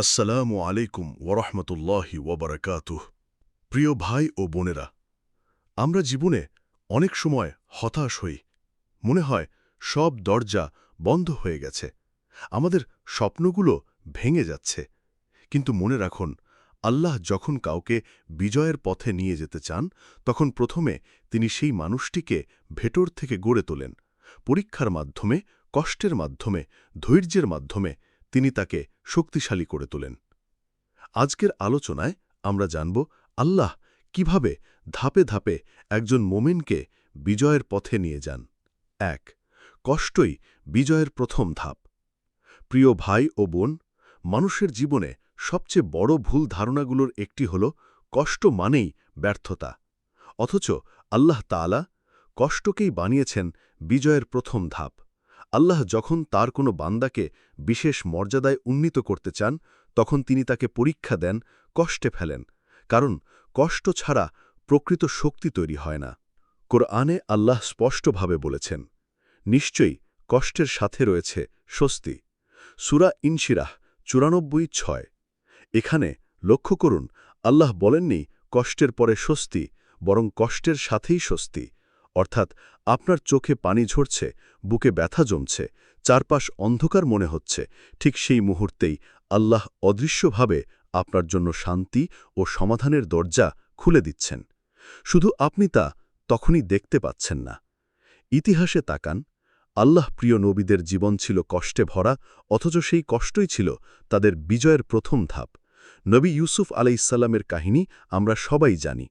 আসসালামু আলাইকুম ওরহমতুল্লাহি ওবরাকাতুহ প্রিয় ভাই ও বোনেরা, আমরা জীবনে অনেক সময় হতাশ হই। মনে হয় সব দরজা বন্ধ হয়ে গেছে। আমাদের স্বপ্নগুলো ভেঙে যাচ্ছে। কিন্তু মনে রাখুন, আল্লাহ যখন কাউকে বিজয়ের পথে নিয়ে যেতে চান, তখন প্রথমে তিনি সেই মানুষটিকে ভেতর থেকে গড়ে তোলেন। পরীক্ষার মাধ্যমে, কষ্টের মাধ্যমে, ধৈর্যের মাধ্যমে তিনি তাকে শক্তিশালী করে তোলেন। আজকের আলোচনায় আমরা জানব, আল্লাহ কীভাবে ধাপে ধাপে একজন মোমেনকে বিজয়ের পথে নিয়ে যান। এক, কষ্টই বিজয়ের প্রথম ধাপ। প্রিয় ভাই ও বোন, মানুষের জীবনে সবচেয়ে বড় ভুল ধারণাগুলোর একটি হল কষ্ট মানেই ব্যর্থতা। অথচ আল্লাহ তাআলা কষ্টকেই বানিয়েছেন বিজয়ের প্রথম ধাপ। আল্লাহ যখন তার কোনো বান্দাকে বিশেষ মর্যাদায় উন্নীত করতে চান, তখন তিনি তাকে পরীক্ষা দেন, কষ্টে ফেলেন, কারণ কষ্ট ছাড়া প্রকৃত শক্তি তৈরি হয় না। কোরআনে আল্লাহ স্পষ্টভাবে বলেছেন, নিশ্চয়ই কষ্টের সাথে রয়েছে স্বস্তি। সুরা ইনশিরাহ চুরানব্বই ছয়। এখানে লক্ষ্য করুন, আল্লাহ বলেননি কষ্টের পরে স্বস্তি, বরং কষ্টের সাথেই স্বস্তি। অর্থাৎ আপনার চোখে পানি ঝরছে, বুকে ব্যথা জমছে, চারপাশ অন্ধকার মনে হচ্ছে, ঠিক সেই মুহূর্তেই আল্লাহ অদৃশ্যভাবে আপনার জন্য শান্তি ও সমাধানের দরজা খুলে দিচ্ছেন। শুধু আপনি তা তখনই দেখতে পাচ্ছেন না। ইতিহাসে তাকান, আল্লাহ প্রিয় নবীদের জীবন ছিল কষ্টে ভরা, অথচ সেই কষ্টই ছিল তাদের বিজয়ের প্রথম ধাপ। নবী ইউসুফ আলাইসাল্লামের কাহিনী আমরা সবাই জানি।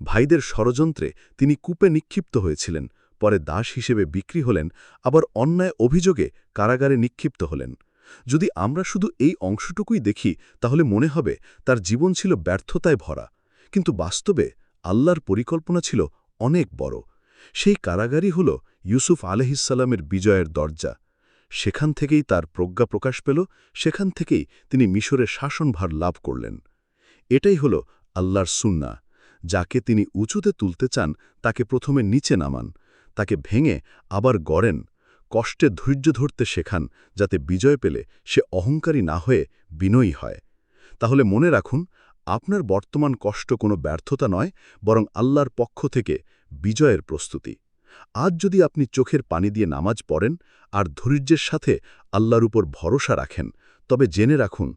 ভাইদের ষড়যন্ত্রে তিনি কূপে নিক্ষিপ্ত হয়েছিলেন, পরে দাস হিসেবে বিক্রি হলেন, আবার অন্যায় অভিযোগে কারাগারে নিক্ষিপ্ত হলেন। যদি আমরা শুধু এই অংশটুকুই দেখি, তাহলে মনে হবে তার জীবন ছিল ব্যর্থতায় ভরা। কিন্তু বাস্তবে আল্লাহর পরিকল্পনা ছিল অনেক বড়। সেই কারাগারই হল ইউসুফ আলহিসাল্লামের বিজয়ের দরজা। সেখান থেকেই তার প্রজ্ঞা প্রকাশ পেল, সেখান থেকেই তিনি মিশরের শাসনভার লাভ করলেন। এটাই হল আল্লাহর সুন্না যাকে তিনি উঁচুতে তুলতে চান, তাকে প্রথমে নিচে নামান। তাকে ভেঙে আবার গড়েন। কষ্টে ধৈর্য ধরতে শেখান, যাতে বিজয় পেলে সে অহংকারী না হয়ে বিনয়ী হয়। তাহলে মনে রাখুন, আপনার বর্তমান কষ্ট কোনো ব্যর্থতা নয়, বরং আল্লাহর পক্ষ থেকে বিজয়ের প্রস্তুতি। আজ যদি আপনি চোখের পানি দিয়ে নামাজ পড়েন আর ধৈর্যের সাথে আল্লাহর উপর ভরসা রাখেন, তবে জেনে রাখুন,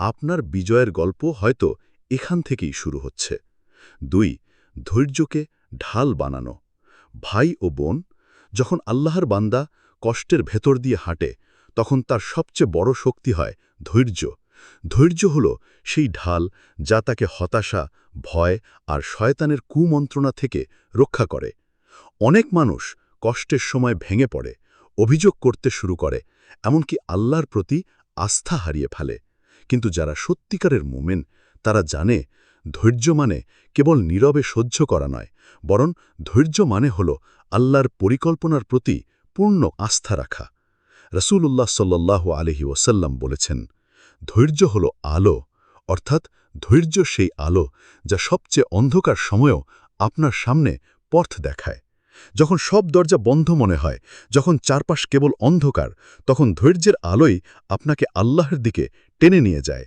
আপনার বিজয়ের গল্প হয়তো এখান থেকেই শুরু হচ্ছে। দুই, ধৈর্যকে ঢাল বানানো। ভাই ও বোন, যখন আল্লাহর বান্দা কষ্টের ভেতর দিয়ে হাঁটে, তখন তার সবচেয়ে বড় শক্তি হয় ধৈর্য। ধৈর্য হল সেই ঢাল যা তাকে হতাশা, ভয় আর শয়তানের কুমন্ত্রণা থেকে রক্ষা করে। অনেক মানুষ কষ্টের সময় ভেঙে পড়ে, অভিযোগ করতে শুরু করে, এমনকি আল্লাহর প্রতি আস্থা হারিয়ে ফেলে। কিন্তু যারা সত্যিকারের মোমেন, তারা জানে ধৈর্য মানে কেবল নীরবে সহ্য করা নয়, বরং ধৈর্য মানে হল আল্লাহর পরিকল্পনার প্রতি পূর্ণ আস্থা রাখা। রসুল্লাহ সাল্লাহ আলহি ওসাল্লাম বলেছেন, ধৈর্য হল আলো, অর্থাৎ ধৈর্য সেই আলো যা সবচেয়ে অন্ধকার সময়েও আপনার সামনে পথ দেখায়। যখন সব দরজা বন্ধ মনে হয়, যখন চারপাশ কেবল অন্ধকার, তখন ধৈর্যের আলোই আপনাকে আল্লাহর দিকে টেনে নিয়ে যায়।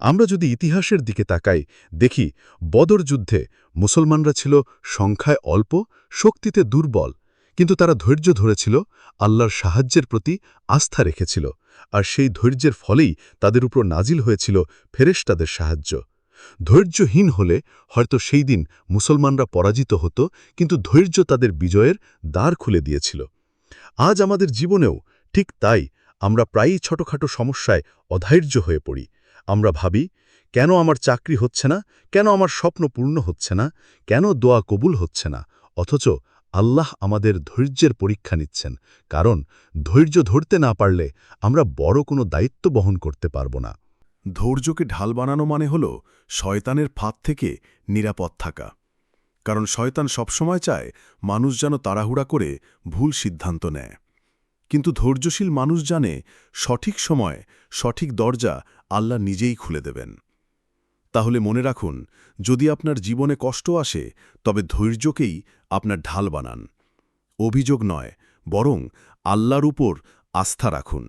আমরা যদি ইতিহাসের দিকে তাকাই, দেখি বদর যুদ্ধে মুসলমানরা ছিল সংখ্যায় অল্প, শক্তিতে দুর্বল, কিন্তু তারা ধৈর্য ধরেছিল, আল্লাহর সাহায্যের প্রতি আস্থা রেখেছিল, আর সেই ধৈর্যের ফলেই তাদের উপর নাজিল হয়েছিল ফেরেশতাদের সাহায্য। ধৈর্যহীন হলে হয়তো সেই দিন মুসলমানরা পরাজিত হতো, কিন্তু ধৈর্য তাদের বিজয়ের দ্বার খুলে দিয়েছিল। আজ আমাদের জীবনেও ঠিক তাই আমরা প্রায়ই ছোটখাটো সমস্যায় অধৈর্য হয়ে পড়ি। আমরা ভাবি, কেন আমার চাকরি হচ্ছে না? কেন আমার স্বপ্ন পূর্ণ হচ্ছে না? কেন দোয়া কবুল হচ্ছে না? অথচ আল্লাহ আমাদের ধৈর্যের পরীক্ষা নিচ্ছেন। কারণ ধৈর্য ধরতে না পারলে আমরা বড় কোনো দায়িত্ব বহন করতে পারব না। ধৈর্যকে ঢাল বানানো মানে হল শয়তানের ফাঁদ থেকে নিরাপদ থাকা। কারণ শয়তান সবসময় চায় মানুষ যেন তাড়াহুড়া করে ভুল সিদ্ধান্ত নেয়। কিন্তু ধৈর্যশীল মানুষ জানে সঠিক সময় সঠিক দরজা আল্লাহ নিজেই খুলে দেবেন। তাহলে মনে রাখুন, যদি আপনার জীবনে কষ্ট আসে, তবে ধৈর্যকেই আপনার ঢাল বানান। অভিযোগ নয়, বরং আল্লাহর উপর আস্থা রাখুন।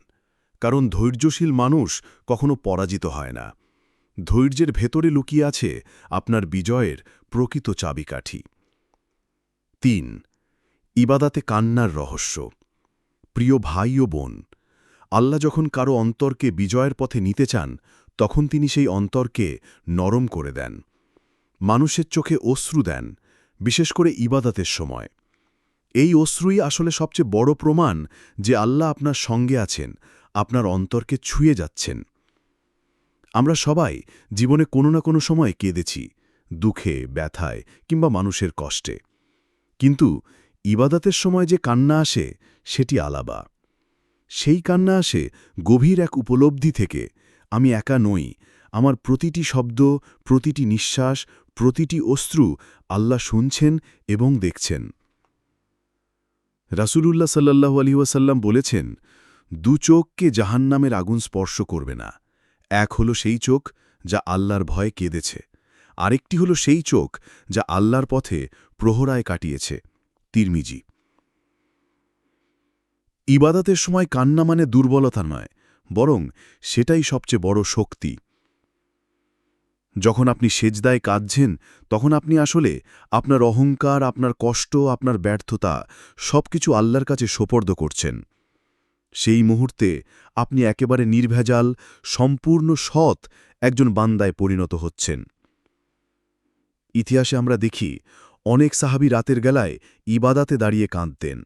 কারণ ধৈর্যশীল মানুষ কখনো পরাজিত হয় না। ধৈর্যের ভেতরে লুকিয়ে আছে আপনার বিজয়ের প্রকৃত চাবিকাঠি। তিন, ইবাদাতে কান্নার রহস্য। প্রিয় ভাই ও বোন আল্লাহ যখন কারও অন্তরকে বিজয়ের পথে নিতে চান, তখন তিনি সেই অন্তরকে নরম করে দেন। মানুষের চোখে অশ্রু দেন, বিশেষ করে ইবাদাতের সময়। এই অশ্রুই আসলে সবচেয়ে বড় প্রমাণ যে আল্লাহ আপনার সঙ্গে আছেন, আপনার অন্তরকে ছুঁয়ে যাচ্ছেন। আমরা সবাই জীবনে কোনো না কোনো সময় কেঁদেছি, দুঃখে, ব্যথায় কিংবা মানুষের কষ্টে। কিন্তু ইবাদাতের সময় যে কান্না আসে, সেটি আলাবা সেই কান্না আসে গভীর এক উপলব্ধি থেকে। আমি একা নই। আমার প্রতিটি শব্দ, প্রতিটি নিঃশ্বাস, প্রতিটি অশ্রু আল্লাহ শুনছেন এবং দেখছেন। রাসূলুল্লাহ সাল্লাহু আলী ওয়াসাল্লাম বলেছেন, দু চোখকে জাহান্নামের আগুন স্পর্শ করবে না। এক হলো সেই চোখ যা আল্লাহর ভয়ে কেঁদেছে। আরেকটি হলো সেই চোখ যা আল্লাহর পথে প্রহরায় কাটিয়েছে। তিরমিজি ইবাদতের সময় কান্না মানে দুর্বলতা নয়, বরং সেটাই সবচেয়ে বড় শক্তি। যখন আপনি সেজদায় কাঁদছেন, তখন আপনি আসলে আপনার অহংকার, আপনার কষ্ট, আপনার ব্যর্থতা সবকিছু আল্লাহর কাছে সোপর্দ করছেন। সেই মুহূর্তে আপনি একেবারে নির্ভেজাল, সম্পূর্ণ সৎ একজন বান্দায় পরিণত হচ্ছেন। ইতিহাসে আমরা দেখি, অনেক সাহাবি রাতের গেলায় ইবাদাতে দাঁড়িয়ে কাঁদতেন।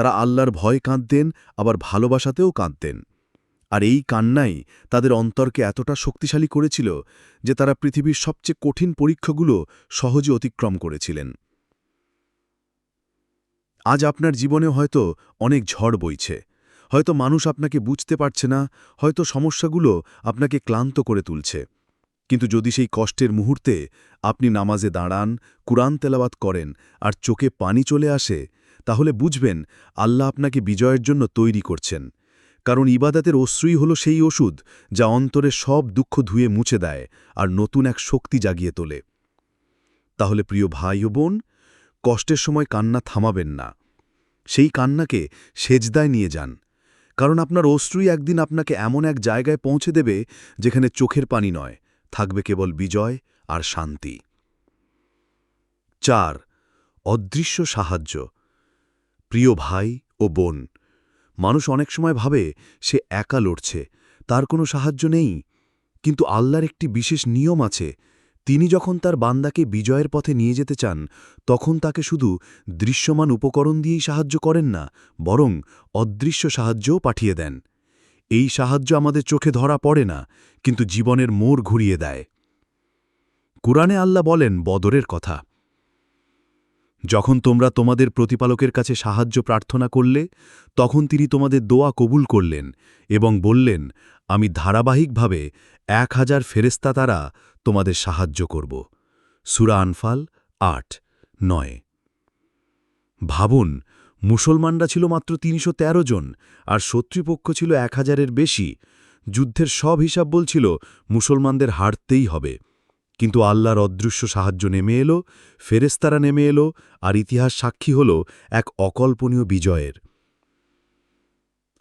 তারা আল্লাহর ভয় কাঁদতেন, আবার ভালোবাসাতেও কাঁদতেন। আর এই কান্নাই তাদের অন্তরকে এতটা শক্তিশালী করেছিল যে তারা পৃথিবীর সবচেয়ে কঠিন পরীক্ষাগুলো সহজে অতিক্রম করেছিলেন। আজ আপনার জীবনে হয়তো অনেক ঝড় বইছে। হয়তো মানুষ আপনাকে বুঝতে পারছে না, হয়তো সমস্যাগুলো আপনাকে ক্লান্ত করে তুলছে। কিন্তু যদি সেই কষ্টের মুহূর্তে আপনি নামাজে দাঁড়ান, কুরআন তেলাবাত করেন আর চোখে পানি চলে আসে তাহলে বুঝবেন, আল্লাহ আপনাকে বিজয়ের জন্য তৈরি করছেন। কারণ ইবাদাতের অশ্রুই হল সেই ওষুধ যা অন্তরে সব দুঃখ ধুয়ে মুছে দেয় আর নতুন এক শক্তি জাগিয়ে তোলে। তাহলে প্রিয় ভাই ও বোন, কষ্টের সময় কান্না থামাবেন না। সেই কান্নাকে সেজদায় নিয়ে যান। কারণ আপনার অশ্রুই একদিন আপনাকে এমন এক জায়গায় পৌঁছে দেবে যেখানে চোখের পানি নয়, থাকবে কেবল বিজয় আর শান্তি। চার, অদৃশ্য সাহায্য। প্রিয় ভাই ও বোন, মানুষ অনেক সময় ভাবে সে একা লড়ছে, তার কোনো সাহায্য নেই। কিন্তু আল্লাহর একটি বিশেষ নিয়ম আছে, তিনি যখন তার বান্দাকে বিজয়ের পথে নিয়ে যেতে চান, তখন তাকে শুধু দৃশ্যমান উপকরণ দিয়েই সাহায্য করেন না, বরং অদৃশ্য সাহায্যও পাঠিয়ে দেন। এই সাহায্য আমাদের চোখে ধরা পড়ে না, কিন্তু জীবনের মোড় ঘুরিয়ে দেয়। কুরআনে আল্লাহ বলেন, বদরের কথা। যখন তোমরা তোমাদের প্রতিপালকের কাছে সাহায্য প্রার্থনা করলে, তখন তিনি তোমাদের দোয়া কবুল করলেন এবং বললেন, আমি ধারাবাহিকভাবে এক হাজার ফেরেস্তা তারা তোমাদের সাহায্য করব। সুরা আনফাল আট, নয়। ভাবুন, মুসলমানরা ছিল মাত্র তিনশো তেরো জন আর শত্রুপক্ষ ছিল এক হাজারের বেশি। যুদ্ধের সব হিসাব বলছিল, মুসলমানদের হারতেই হবে। কিন্তু আল্লাহর অদৃশ্য সাহায্য নেমে এলো ফেরেস্তারা নেমে এলো, আর ইতিহাস সাক্ষী হল এক অকল্পনীয় বিজয়ের।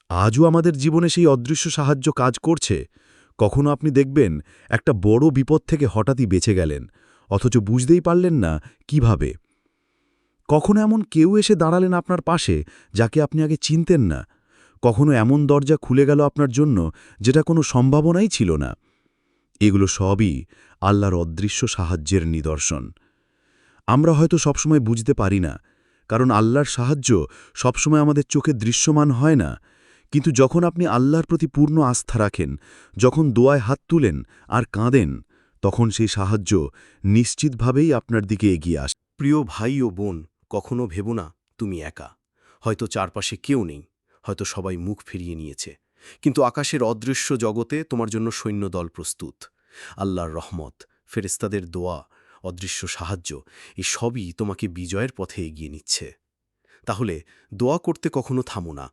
আজও আমাদের জীবনে সেই অদৃশ্য সাহায্য কাজ করছে? কখনো আপনি দেখবেন একটা বড় বিপদ থেকে হঠাৎই বেঁচে গেলেন, অথচ বুঝতেই পারলেন না কীভাবে। কখনো এমন কেউ এসে দাঁড়ালেন আপনার পাশে যাকে আপনি আগে চিনতেন না? কখনো এমন দরজা খুলে গেল আপনার জন্য, যেটা কোনো সম্ভাবনাই ছিল না? এগুলো সবই আল্লাহর অদৃশ্য সাহায্যের নিদর্শন। আমরা হয়তো সবসময় বুঝতে পারি না, কারণ আল্লাহর সাহায্য সবসময় আমাদের চোখে দৃশ্যমান হয় না। কিন্তু যখন আপনি আল্লাহর প্রতি পূর্ণ আস্থা রাখেন, যখন দোয়ায় হাত তুলেন আর কাঁদেন, তখন সেই সাহায্য নিশ্চিতভাবেই আপনার দিকে এগিয়ে আসে প্রিয় ভাই ও বোন, কখনো ভেবো না, তুমি একা। হয়তো চারপাশে কেউ নেই, হয়তো সবাই মুখ ফিরিয়ে নিয়েছে। কিন্তু আকাশের অদৃশ্য জগতে তোমার জন্য সৈন্যদল প্রস্তুত। আল্লাহর রহমত ফেরেস্তাদের দোয়া, অদৃশ্য সাহায্য এই সবই তোমাকে বিজয়ের পথে এগিয়ে নিচ্ছে। তাহলে দোয়া করতে কখনো থামো না,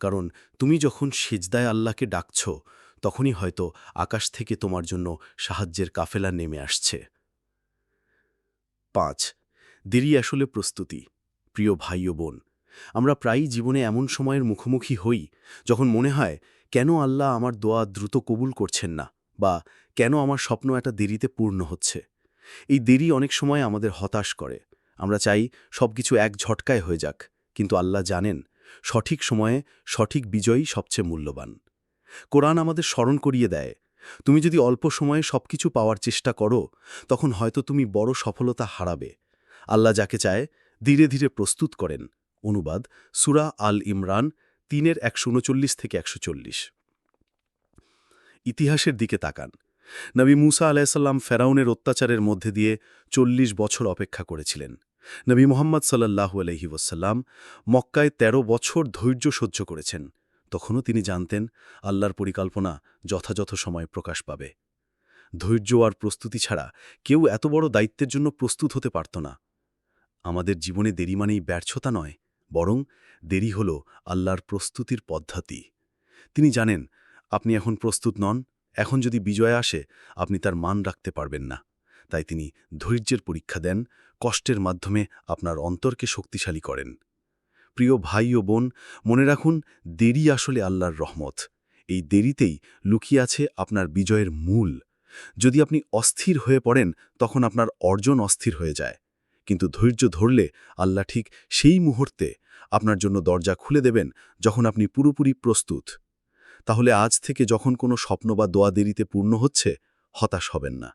কারণ তুমি যখন সেজদায় আল্লাহকে ডাকছ, তখনই হয়তো আকাশ থেকে তোমার জন্য সাহায্যের কাফেলা নেমে আসছে। পাঁচ, দেরি আসলে প্রস্তুতি। প্রিয় ভাই বোন আমরা প্রায়ই জীবনে এমন সময়ের মুখোমুখি হই যখন মনে হয়, কেন আল্লাহ আমার দোয়া দ্রুত কবুল করছেন না বা কেন আমার স্বপ্ন একটা দেরিতে পূর্ণ হচ্ছে। এই দেরি অনেক সময় আমাদের হতাশ করে। আমরা চাই সবকিছু এক ঝটকায় হয়ে যাক, কিন্তু আল্লাহ জানেন, সঠিক সময়ে সঠিক বিজয়ই সবচেয়ে মূল্যবান। কোরআন আমাদের স্মরণ করিয়ে দেয়, তুমি যদি অল্প সময়ে সবকিছু পাওয়ার চেষ্টা করো, তখন হয়তো তুমি বড় সফলতা হারাবে। আল্লাহ যাকে চায়, ধীরে ধীরে প্রস্তুত করেন। অনুবাদ সুরা আল ইমরান তিনের একশো উনচল্লিশ থেকে একশো চল্লিশ। ইতিহাসের দিকে তাকান। নবী মুসা আলাইসাল্লাম ফেরাউনের অত্যাচারের মধ্যে দিয়ে চল্লিশ বছর অপেক্ষা করেছিলেন। নবী মোহাম্মদ সাল্লাহু আলহি ওসাল্লাম মক্কায় ১৩ বছর ধৈর্য সহ্য করেছেন। তখনও তিনি জানতেন, আল্লাহর পরিকল্পনা যথাযথ সময় প্রকাশ পাবে। ধৈর্য আর প্রস্তুতি ছাড়া কেউ এত বড় দায়িত্বের জন্য প্রস্তুত হতে পারত না। আমাদের জীবনে দেরি মানেই ব্যর্থতা নয় বরং দেরি হল আল্লাহর প্রস্তুতির পদ্ধতি। তিনি জানেন, আপনি এখন প্রস্তুত নন, এখন যদি বিজয় আসে, আপনি তার মান রাখতে পারবেন না। তাই তিনি ধৈর্যের পরীক্ষা দেন, কষ্টের মাধ্যমে আপনার অন্তরকে শক্তিশালী করেন। প্রিয় ভাই ও বোন, মনে রাখুন, দেরি আসলে আল্লাহর রহমত। এই দেরিতেই লুকিয়ে আছে আপনার বিজয়ের মূল। যদি আপনি অস্থির হয়ে পড়েন, তখন আপনার অর্জন অস্থির হয়ে যায়। কিন্তু ধৈর্য ধরলে আল্লাহ ঠিক সেই মুহূর্তে আপনার জন্য দরজা খুলে দেবেন যখন আপনি পুরোপুরি প্রস্তুত। তাহলে আজ থেকে যখন কোনো স্বপ্ন বা দোয়া দেরিতে পূর্ণ হচ্ছে, হতাশ হবেন না।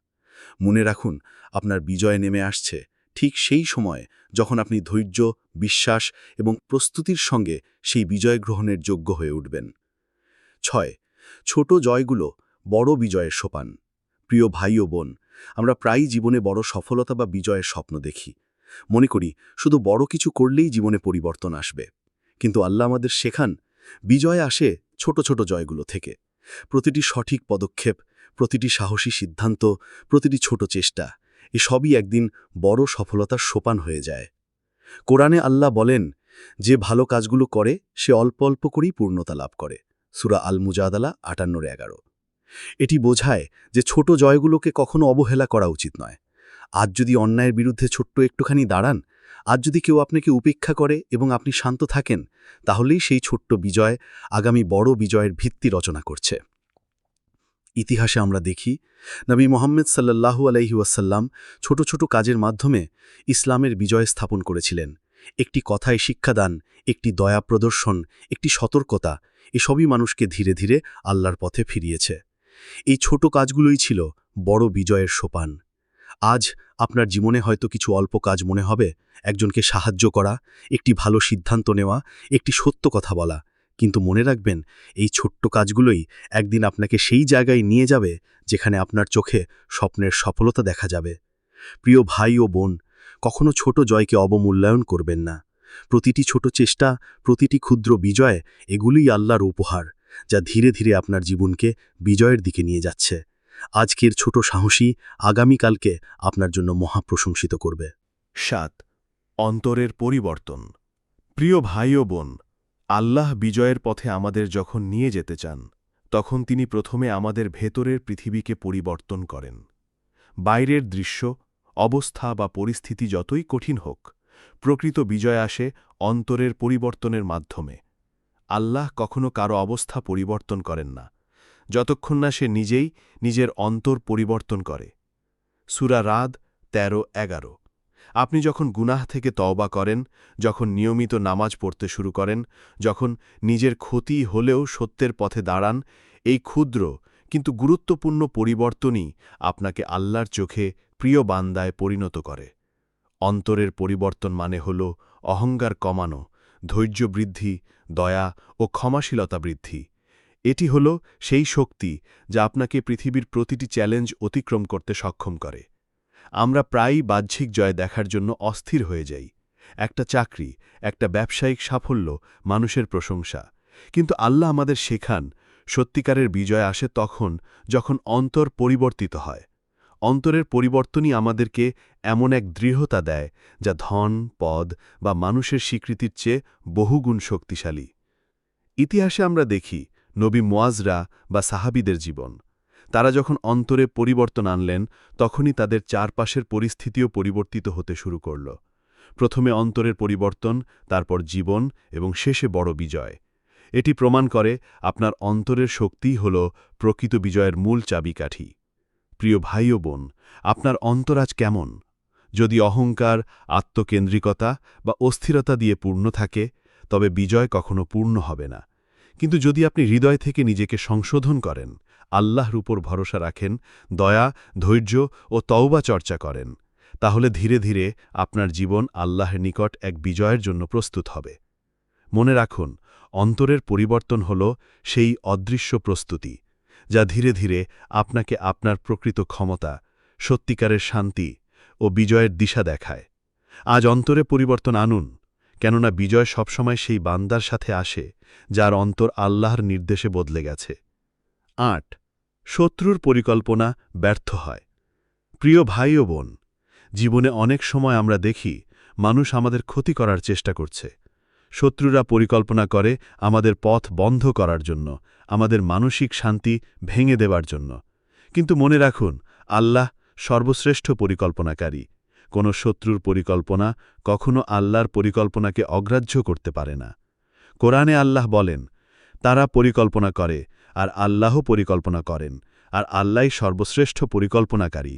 মনে রাখুন, আপনার বিজয় নেমে আসছে ঠিক সেই সময় যখন আপনি ধৈর্য, বিশ্বাস এবং প্রস্তুতির সঙ্গে সেই বিজয় গ্রহণের যোগ্য হয়ে উঠবেন। ছয়, ছোট জয়গুলো বড় বিজয়ের সোপান। প্রিয় ভাই ও বোন, আমরা প্রায়ই জীবনে বড় সফলতা বা বিজয়ের স্বপ্ন দেখি। মনে করি, শুধু বড় কিছু করলেই জীবনে পরিবর্তন আসবে। কিন্তু আল্লাহ আমাদের শেখান, বিজয় আসে ছোট ছোট জয়গুলো থেকে। প্রতিটি সঠিক পদক্ষেপ, প্রতিটি সাহসী সিদ্ধান্ত, প্রতিটি ছোট চেষ্টা এসবই একদিন বড় সফলতার সোপান হয়ে যায়। কোরআনে আল্লাহ বলেন, যে ভালো কাজগুলো করে, সে অল্প অল্প করেই পূর্ণতা লাভ করে। সুরা আল মুজাদালা আটান্নর এগারো। এটি বোঝায় যে ছোট জয়গুলোকে কখনো অবহেলা করা উচিত নয়। আজ যদি অন্যায়ের বিরুদ্ধে ছোট্ট একটুখানি দাঁড়ান, আজ যদি কেউ আপনাকে উপেক্ষা করে এবং আপনি শান্ত থাকেন, তাহলেই সেই ছোট্ট বিজয় আগামী বড় বিজয়ের ভিত্তি রচনা করছে। ইতিহাসে আমরা দেখি, নবী মোহাম্মদ সাল্লাল্লাহু আলাইহি ওয়াসাল্লাম ছোট ছোট কাজের মাধ্যমে ইসলামের বিজয় স্থাপন করেছিলেন। একটি কথায় শিক্ষাদান, একটি দয়া প্রদর্শন, একটি সতর্কতা, এসবই মানুষকে ধীরে ধীরে আল্লাহর পথে ফিরিয়েছে। এই ছোট কাজগুলোই ছিল বড় বিজয়ের সোপান। আজ আপনার জীবনে হয়তো কিছু অল্প কাজ মনে হবে। একজনকে সাহায্য করা, একটি ভালো সিদ্ধান্ত নেওয়া, একটি সত্য কথা বলা। কিন্তু মনে রাখবেন, এই ছোট্ট কাজগুলোই একদিন আপনাকে সেই জায়গায় নিয়ে যাবে যেখানে আপনার চোখে স্বপ্নের সফলতা দেখা যাবে। প্রিয় ভাই ও বোন, কখনো ছোট জয়কে অবমূল্যায়ন করবেন না। প্রতিটি ছোট চেষ্টা, প্রতিটি ক্ষুদ্র বিজয়, এগুলিই আল্লাহর উপহার, যা ধীরে ধীরে আপনার জীবনকে বিজয়ের দিকে নিয়ে যাচ্ছে। আজকের ছোট সাহসী আগামীকালকে আপনার জন্য মহাপ্রশংসিত করবে। সাত, অন্তরের পরিবর্তন। প্রিয় ভাই ও বোন, আল্লাহ বিজয়ের পথে আমাদের যখন নিয়ে যেতে চান, তখন তিনি প্রথমে আমাদের ভেতরের পৃথিবীকে পরিবর্তন করেন। বাইরের দৃশ্য, অবস্থা বা পরিস্থিতি যতই কঠিন হোক, প্রকৃত বিজয় আসে অন্তরের পরিবর্তনের মাধ্যমে। আল্লাহ কখনো কারও অবস্থা পরিবর্তন করেন না। যতক্ষণ না সে নিজেই নিজের অন্তর পরিবর্তন করে। সুরা রাদ তেরো এগারো। আপনি যখন গুনাহ থেকে তওবা করেন, যখন নিয়মিত নামাজ পড়তে শুরু করেন, যখন নিজের ক্ষতি হলেও সত্যের পথে দাঁড়ান, এই ক্ষুদ্র কিন্তু গুরুত্বপূর্ণ পরিবর্তনই আপনাকে আল্লাহর চোখে প্রিয় বান্দায় পরিণত করে। অন্তরের পরিবর্তন মানে হল অহংকার কমানো ধৈর্য বৃদ্ধি দয়া ও ক্ষমাশীলতা বৃদ্ধি। এটি হল সেই শক্তি যা আপনাকে পৃথিবীর প্রতিটি চ্যালেঞ্জ অতিক্রম করতে সক্ষম করে। আমরা প্রায়ই বাহ্যিক জয় দেখার জন্য অস্থির হয়ে যাই। একটা চাকরি, একটা ব্যবসায়িক সাফল্য, মানুষের প্রশংসা। কিন্তু আল্লাহ আমাদের শেখান, সত্যিকারের বিজয় আসে তখন যখন অন্তর পরিবর্তিত হয়। অন্তরের পরিবর্তনই আমাদেরকে এমন এক দৃঢ়তা দেয় যা ধন, পদ বা মানুষের স্বীকৃতির চেয়ে বহুগুণ শক্তিশালী। ইতিহাসে আমরা দেখি নবী মোয়াজরা বা সাহাবিদের জীবন। তারা যখন অন্তরে পরিবর্তন আনলেন, তখনই তাদের চারপাশের পরিস্থিতিও পরিবর্তিত হতে শুরু করল। প্রথমে অন্তরের পরিবর্তন, তারপর জীবন এবং শেষে বড় বিজয়। এটি প্রমাণ করে আপনার অন্তরের শক্তিই হল প্রকৃত বিজয়ের মূল চাবিকাঠি। প্রিয় ভাই ও বোন, আপনার অন্তরাজ কেমন? যদি অহংকার, আত্মকেন্দ্রিকতা বা অস্থিরতা দিয়ে পূর্ণ থাকে, তবে বিজয় কখনো পূর্ণ হবে না। কিন্তু যদি আপনি হৃদয় থেকে নিজেকে সংশোধন করেন, আল্লাহর উপর ভরসা রাখেন, দয়া, ধৈর্য ও তওবা চর্চা করেন, তাহলে ধীরে ধীরে আপনার জীবন আল্লাহের নিকট এক বিজয়ের জন্য প্রস্তুত হবে। মনে রাখুন, অন্তরের পরিবর্তন হল সেই অদৃশ্য প্রস্তুতি, যা ধীরে ধীরে আপনাকে আপনার প্রকৃত ক্ষমতা, সত্যিকারের শান্তি ও বিজয়ের দিশা দেখায়। আজ অন্তরে পরিবর্তন আনুন। কেননা বিজয় সবসময় সেই বান্দার সাথে আসে, যার অন্তর আল্লাহর নির্দেশে বদলে গেছে। আট, শত্রুর পরিকল্পনা ব্যর্থ হয়। প্রিয় ভাই ও বোন, জীবনে অনেক সময় আমরা দেখি, মানুষ আমাদের ক্ষতি করার চেষ্টা করছে। শত্রুরা পরিকল্পনা করে আমাদের পথ বন্ধ করার জন্য, আমাদের মানসিক শান্তি ভেঙে দেবার জন্য। কিন্তু মনে রাখুন, আল্লাহ সর্বশ্রেষ্ঠ পরিকল্পনাকারী। কোনো শত্রুর পরিকল্পনা কখনো আল্লাহর পরিকল্পনাকে অগ্রাহ্য করতে পারে না। কোরআনে আল্লাহ বলেন, তারা পরিকল্পনা করে, আর আল্লাহ পরিকল্পনা করেন, আর আল্লাহই সর্বশ্রেষ্ঠ পরিকল্পনাকারী।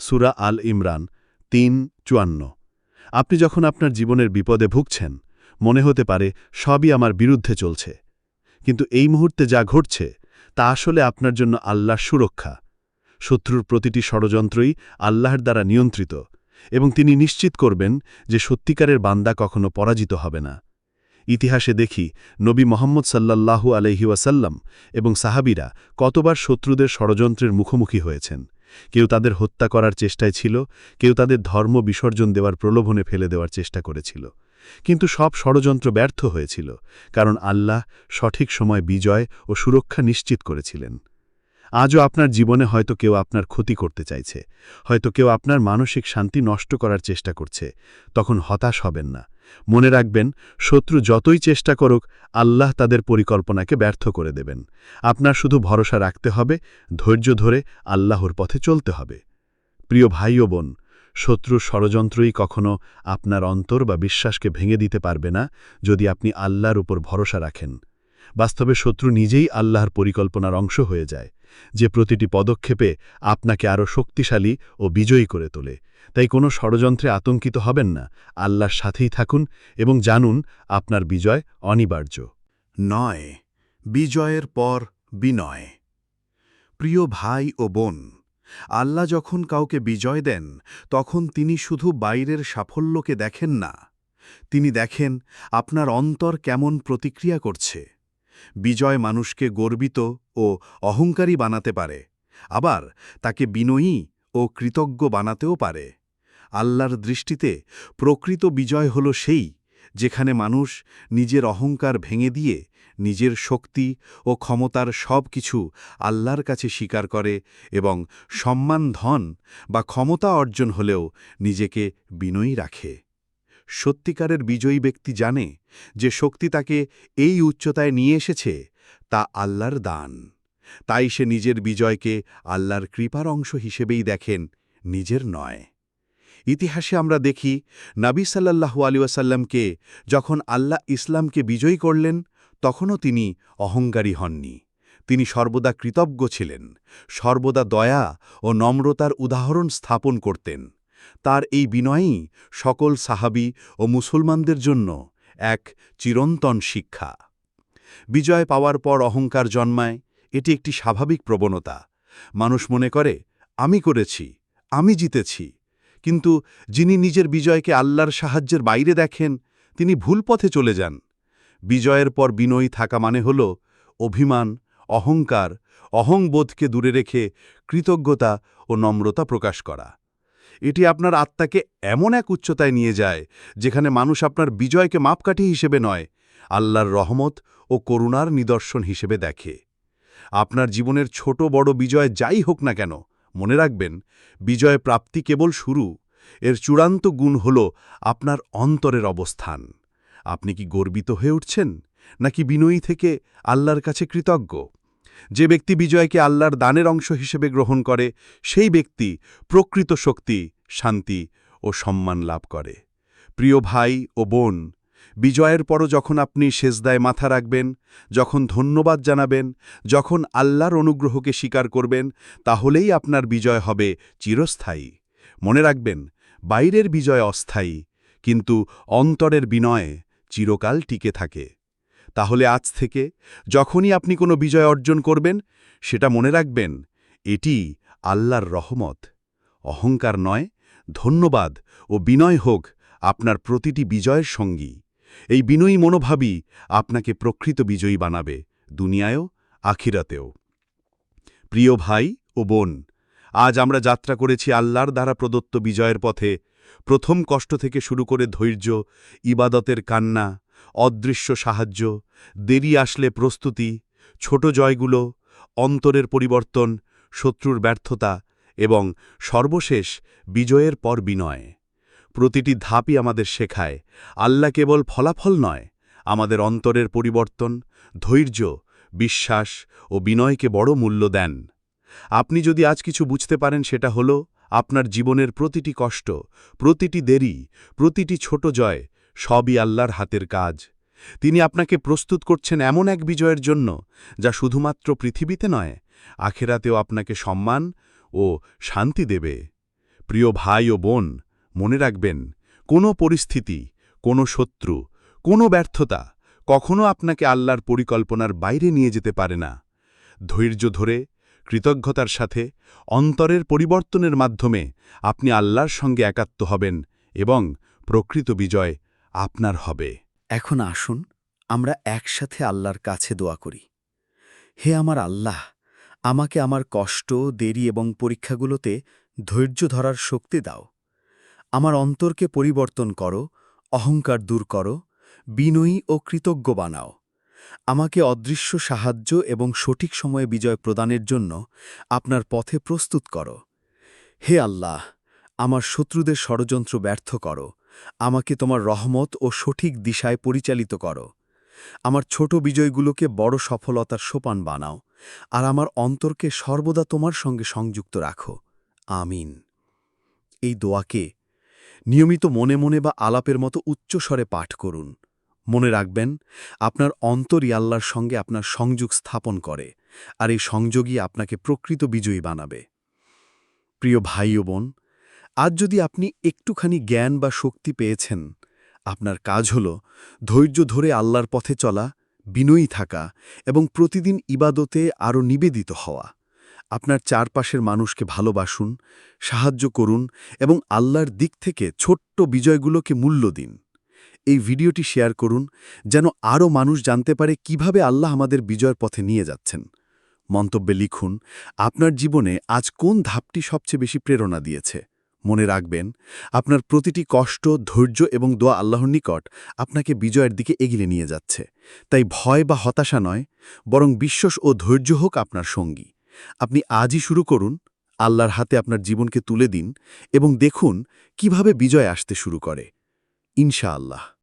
সুরা আল ইমরান তিন, চুয়ান্ন। আপনি যখন আপনার জীবনের বিপদে ভুগছেন, মনে হতে পারে সবই আমার বিরুদ্ধে চলছে। কিন্তু এই মুহূর্তে যা ঘটছে, তা আসলে আপনার জন্য আল্লাহর সুরক্ষা। শত্রুর প্রতিটি ষড়যন্ত্রই আল্লাহর দ্বারা নিয়ন্ত্রিত। এবং তিনি নিশ্চিত করবেন যে সত্যিকারের বান্দা কখনো পরাজিত হবে না। ইতিহাসে দেখি নবী মোহাম্মদ সাল্লাল্লাহু আলহি ওয়াসাল্লাম এবং সাহাবিরা কতবার শত্রুদের ষড়যন্ত্রের মুখোমুখি হয়েছেন। কেউ তাদের হত্যা করার চেষ্টায় ছিল, কেউ তাদের ধর্ম বিসর্জন দেওয়ার প্রলোভনে ফেলে দেওয়ার চেষ্টা করেছিল। কিন্তু সব ষড়যন্ত্র ব্যর্থ হয়েছিল, কারণ আল্লাহ সঠিক সময় বিজয় ও সুরক্ষা নিশ্চিত করেছিলেন। আজও আপনার জীবনে হয়তো কেউ আপনার ক্ষতি করতে চাইছে। হয়তো কেউ আপনার মানসিক শান্তি নষ্ট করার চেষ্টা করছে। তখন হতাশ হবেন না। মনে রাখবেন, শত্রু যতই চেষ্টা করুক, আল্লাহ তাদের পরিকল্পনাকে ব্যর্থ করে দেবেন। আপনার শুধু ভরসা রাখতে হবে, ধৈর্য ধরে আল্লাহর পথে চলতে হবে। প্রিয় ভাই ও বোন, শত্রুর ষড়যন্ত্রই কখনো আপনার অন্তর বা বিশ্বাসকে ভেঙে দিতে পারবে না যদি আপনি আল্লাহর উপর ভরসা রাখেন। বাস্তবে শত্রু নিজেই আল্লাহর পরিকল্পনার অংশ হয়ে যায়। যে প্রতিটি পদক্ষেপে আপনাকে আরও শক্তিশালী ও বিজয়ী করে তোলে। তাই কোনো ষড়যন্ত্রে আতঙ্কিত হবেন না। আল্লাহর সাথেই থাকুন এবং জানুন আপনার বিজয় অনিবার্য। নয়, বিজয়ের পর বিনয়। প্রিয় ভাই ও বোন, আল্লাহ যখন কাউকে বিজয় দেন, তখন তিনি শুধু বাইরের সাফল্যকে দেখেন না। তিনি দেখেন আপনার অন্তর কেমন প্রতিক্রিয়া করছে। বিজয় মানুষকে গর্বিত ও অহংকারী বানাতে পারে, আবার তাকে বিনয়ী ও কৃতজ্ঞ বানাতেও পারে। আল্লাহর দৃষ্টিতে প্রকৃত বিজয় হল সেই যেখানে মানুষ নিজের অহংকার ভেঙে দিয়ে নিজের শক্তি ও ক্ষমতার সব কিছু আল্লাহর কাছে স্বীকার করে এবং সম্মান, ধন বা ক্ষমতা অর্জন হলেও নিজেকে বিনয়ী রাখে। সত্যিকারের বিজয়ী ব্যক্তি জানে যে শক্তি তাকে এই উচ্চতায় নিয়ে এসেছে, তা আল্লাহর দান। তাই সে নিজের বিজয়কে আল্লাহর কৃপার অংশ হিসেবেই দেখেন, নিজের নয়। ইতিহাসে আমরা দেখি, নাবী সাল্লাহু আলিউসাল্লামকে যখন আল্লাহ ইসলামকে বিজয়ী করলেন, তখনও তিনি অহংকারী হননি। তিনি সর্বদা কৃতজ্ঞ ছিলেন, সর্বদা দয়া ও নম্রতার উদাহরণ স্থাপন করতেন। তার এই বিনয়ই সকল সাহাবি ও মুসলমানদের জন্য এক চিরন্তন শিক্ষা। বিজয় পাওয়ার পর অহংকার জন্মায়, এটি একটি স্বাভাবিক প্রবণতা। মানুষ মনে করে, আমি করেছি, আমি জিতেছি। কিন্তু যিনি নিজের বিজয়কে আল্লাহর সাহায্যের বাইরে দেখেন, তিনি ভুল পথে চলে যান। বিজয়ের পর বিনয়ী থাকা মানে হল অভিমান, অহংকার, অহংবোধকে দূরে রেখে কৃতজ্ঞতা ও নম্রতা প্রকাশ করা। এটি আপনার আত্মাকে এমন এক উচ্চতায় নিয়ে যায়, যেখানে মানুষ আপনার বিজয়কে মাপকাঠি হিসেবে নয়, আল্লাহর রহমত ও করুণার নিদর্শন হিসেবে দেখে। আপনার জীবনের ছোট বড় বিজয় যাই হোক না কেন, মনে রাখবেন, বিজয় প্রাপ্তি কেবল শুরু, এর চূড়ান্ত গুণ হল আপনার অন্তরের অবস্থান। আপনি কি গর্বিত হয়ে উঠছেন, নাকি বিনয়ী থেকে আল্লাহর কাছে কৃতজ্ঞ? যে ব্যক্তি বিজয়কে আল্লাহর দানের অংশ হিসেবে গ্রহণ করে, সেই ব্যক্তি প্রকৃত শক্তি, শান্তি ও সম্মান লাভ করে। প্রিয় ভাই ও বোন, বিজয়ের পরও যখন আপনি সেজদায় মাথা রাখবেন, যখন ধন্যবাদ জানাবেন, যখন আল্লাহর অনুগ্রহকে স্বীকার করবেন, তাহলেই আপনার বিজয় হবে চিরস্থায়ী। মনে রাখবেন, বাইরের বিজয় অস্থায়ী, কিন্তু অন্তরের বিনয়ে চিরকাল টিকে থাকে। তাহলে আজ থেকে যখনই আপনি কোনো বিজয় অর্জন করবেন, সেটা মনে রাখবেন, এটি আল্লাহর রহমত। অহংকার নয়, ধন্যবাদ ও বিনয় হোক আপনার প্রতিটি বিজয়ের সঙ্গী। এই বিনয়ী মনোভাবই আপনাকে প্রকৃত বিজয়ী বানাবে, দুনিয়ায়ও, আখিরাতেও। প্রিয় ভাই ও বোন, আজ আমরা যাত্রা করেছি আল্লাহর দ্বারা প্রদত্ত বিজয়ের পথে। প্রথম কষ্ট থেকে শুরু করে ধৈর্য, ইবাদতের কান্না অদৃশ্য সাহায্য, দেরি আসলে প্রস্তুতি, ছোট জয়গুলো, অন্তরের পরিবর্তন, শত্রুর ব্যর্থতা এবং সর্বশেষ বিজয়ের পর বিনয়। প্রতিটি ধাপই আমাদের শেখায়, আল্লাহ কেবল ফলাফল নয়, আমাদের অন্তরের পরিবর্তন, ধৈর্য, বিশ্বাস ও বিনয়কে বড় মূল্য দেন। আপনি যদি আজ কিছু বুঝতে পারেন সেটা হল, আপনার জীবনের প্রতিটি কষ্ট, প্রতিটি দেরি, প্রতিটি ছোট জয় সবই আল্লাহর হাতের কাজ। তিনি আপনাকে প্রস্তুত করছেন এমন এক বিজয়ের জন্য, যা শুধুমাত্র পৃথিবীতে নয়, আখেরাতেও আপনাকে সম্মান ও শান্তি দেবে। প্রিয় ভাই ও বোন, মনে রাখবেন, কোনো পরিস্থিতি, কোনো শত্রু, কোনো ব্যর্থতা কখনো আপনাকে আল্লাহর পরিকল্পনার বাইরে নিয়ে যেতে পারে না। ধৈর্য ধরে, কৃতজ্ঞতার সাথে, অন্তরের পরিবর্তনের মাধ্যমে আপনি আল্লাহর সঙ্গে একাত্ম হবেন এবং প্রকৃত বিজয় আপনার হবে। এখন আসুন, আমরা একসাথে আল্লাহর কাছে দোয়া করি। হে আমার আল্লাহ, আমাকে আমার কষ্ট, দেরি এবং পরীক্ষাগুলোতে ধৈর্য ধরার শক্তি দাও। আমার অন্তরকে পরিবর্তন করো, অহংকার দূর করো, বিনয়ী ও কৃতজ্ঞ বানাও। আমাকে অদৃশ্য সাহায্য এবং সঠিক সময়ে বিজয় প্রদানের জন্য আপনার পথে প্রস্তুত করো। হে আল্লাহ, আমার শত্রুদের ষড়যন্ত্র ব্যর্থ করো। আমাকে তোমার রহমত ও সঠিক দিশায় পরিচালিত করো। আমার ছোট বিজয়গুলোকে বড় সফলতার সোপান বানাও, আর আমার অন্তরকে সর্বদা তোমার সঙ্গে সংযুক্ত রাখো। আমিন। এই দোয়াকে নিয়মিত মনে মনে বা আলাপের মতো উচ্চস্বরে পাঠ করুন। মনে রাখবেন, আপনার অন্তরই আল্লাহর সঙ্গে আপনার সংযোগ স্থাপন করে, আর এই সংযোগই আপনাকে প্রকৃত বিজয়ী বানাবে। প্রিয় ভাই ও বোন আজ যদি আপনি একটুখানি জ্ঞান বা শক্তি পেয়েছেন, আপনার কাজ হল ধৈর্য ধরে আল্লাহর পথে চলা, বিনয়ী থাকা এবং প্রতিদিন ইবাদতে আরও নিবেদিত হওয়া। আপনার চারপাশের মানুষকে ভালোবাসুন, সাহায্য করুন এবং আল্লাহর দিক থেকে ছোট্ট বিজয়গুলোকে মূল্য দিন। এই ভিডিওটি শেয়ার করুন যেন আরও মানুষ জানতে পারে কীভাবে আল্লাহ আমাদের বিজয়ের পথে নিয়ে যাচ্ছেন। মন্তব্যে লিখুন, আপনার জীবনে আজ কোন ধাপটি সবচেয়ে বেশি প্রেরণা দিয়েছে? মনে রাখবেন, আপনার প্রতিটি কষ্ট, ধৈর্য এবং দোয়া আল্লাহর নিকট আপনাকে বিজয়ের দিকে এগিয়ে নিয়ে যাচ্ছে। তাই ভয় বা হতাশা নয়, বরং বিশ্বাস ও ধৈর্য হোক আপনার সঙ্গী। আপনি আজই শুরু করুন, আল্লাহর হাতে আপনার জীবনকে তুলে দিন এবং দেখুন কীভাবে বিজয় আসতে শুরু করে। ইনশাআল্লাহ।